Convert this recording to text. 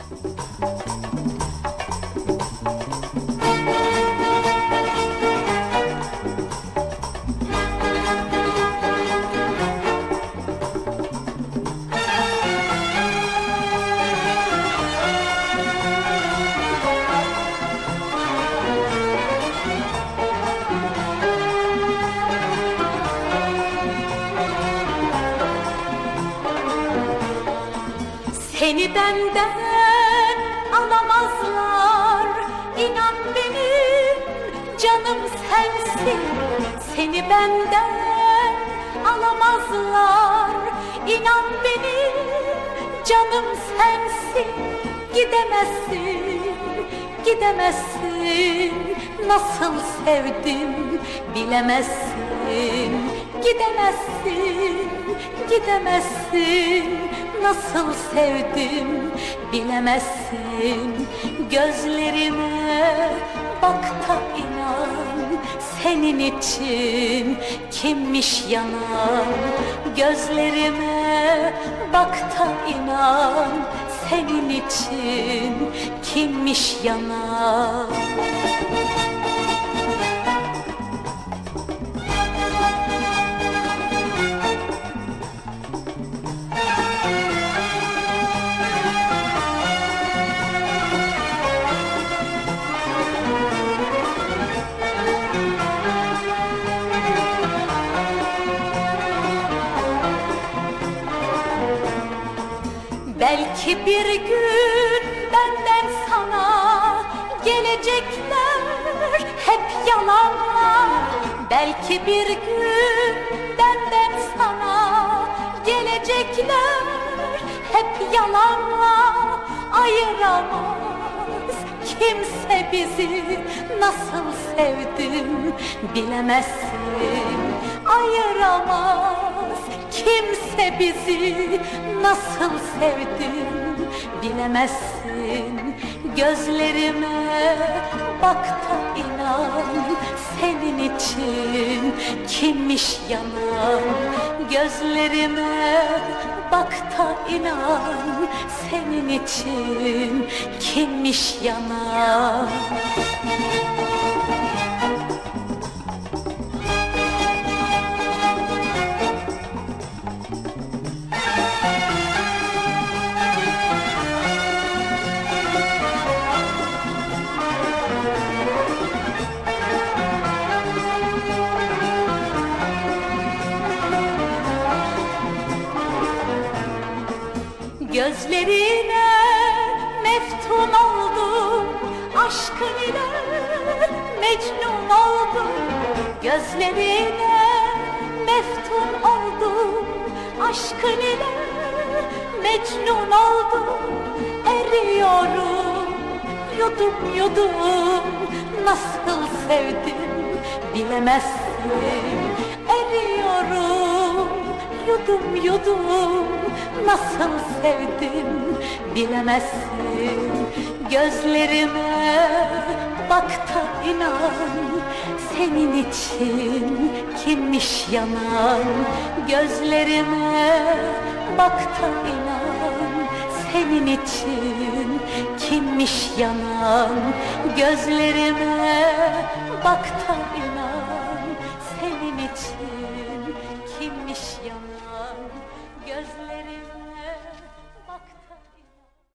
Música Seni benden alamazlar. İnan benim canım sensin. Seni benden alamazlar. İnan benim canım sensin. Gidemezsin, gidemezsin. Nasıl sevdim bilemezsin. Gidemezsin, gidemezsin Nasıl sevdim bilemezsin. Gözlerime bak da inan Senin için kimmiş yanan. Gözlerime bak da inan Senin için kimmiş yanan Belki bir gün benden sana gelecekler. Hep yalanlar. Belki bir gün benden sana gelecekler. Hep yalanlar Ayıramaz. Kimse bizi nasıl sevdim bilemezsin Ayıramaz. Kimse bizi nasıl sevdim bilemezsin. Gözlerime bak da inan senin için. Kimmiş yanan Gözlerime bak da inan senin için. Kimmiş yanan Gözlerine meftun oldum Aşkın ile mecnun oldum. Gözlerine meftun oldum Aşkın ile mecnun oldum. Eriyorum yudum yudum Nasıl sevdim bilemezsin yudum yudum nasıl sevdim bilemezsin. Gözlerime bak da inan senin için kimmiş yanan. Gözlerime bak da inan senin için kimmiş yanan. Gözlerime bak da inan senin için